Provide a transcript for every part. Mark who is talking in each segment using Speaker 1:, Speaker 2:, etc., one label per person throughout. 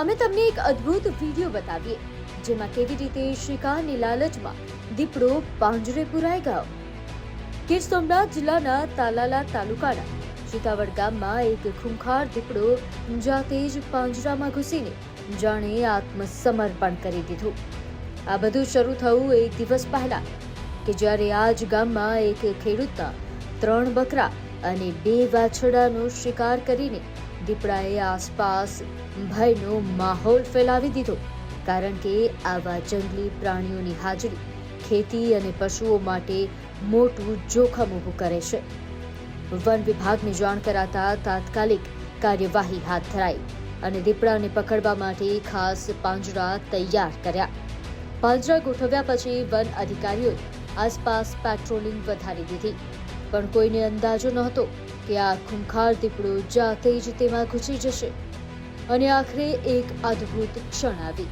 Speaker 1: અમે તમને એક અદ્ભુત વીડિયો બતાવીએ, જેમાં કેવી રીતે શિકારની લાલચમાં દીપડો પાંજરે પુરાઈ ગયો. ગીર સોમનાથ જિલ્લાના તાલાલા તાલુકાના ચિતાવડ ગામમાં એક ખૂંખાર દીપડો જાતે જ પાંજરામાં ઘૂસીને જાણે આત્મસમર્પણ કરી દીધું. આ બધું શરૂ થયું એક દિવસ પહેલા, કે જ્યારે આ જ ગામમાં એક ખેડૂતના ત્રણ બકરા અને બે વાછડાનો શિકાર કરીને દીપડાએ આસપાસ ભયનો માહોલ ફેલાવી દીધો, કારણ કે આવા જંગલી પ્રાણીઓની હાજરી ખેતી અને પશુઓ માટે મોટું જોખમ ઊભું કરે છે. વન વિભાગને જાણ કરાતા તાત્કાલિક કાર્યવાહી હાથ ધરાઈ અને દીપડાને પકડવા માટે ખાસ પાંજરા તૈયાર કર્યા. પાંજરા ગોઠવ્યા પછી વન અધિકારીઓએ આસપાસ પેટ્રોલિંગ વધારી દીધી. પણ કોઈને અંદાજો નહોતો કે આ ખૂંખાર દીપડો જાતે જ તેમાં ઘૂસી જશે. અને આખરે એક અદ્ભુત ક્ષણ આવી.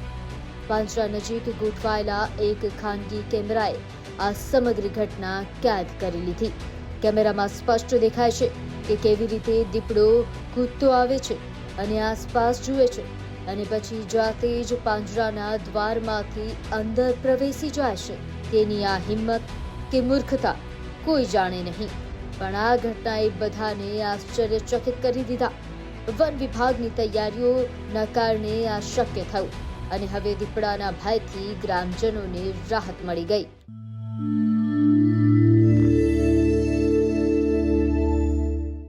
Speaker 1: પાંજરા નજીક ગોઠવાયેલા એક ખાનગી કેમેરાએ આ સમગ્ર ઘટના કેદ કરી લીધી. કેમેરામાં સ્પષ્ટ દેખાય છે કે કેવી રીતે દીપડો કૂદતો આવે છે અને આસપાસ જુએ છે અને પછી જાતે જ પાંજરાના દ્વારમાંથી અંદર પ્રવેશી જાય છે. તેની આ હિંમત કે મૂર્ખતા કોઈ જાણે નહીં. પણ આ ઘટનાએ બધાને આશ્ચર્યચકિત કરી દીધા. વન વિભાગની તૈયારીઓના કારણે આ શક્ય થયું અને હવે દીપડાના ભયથી ગ્રામજનોને રાહત મળી ગઈ.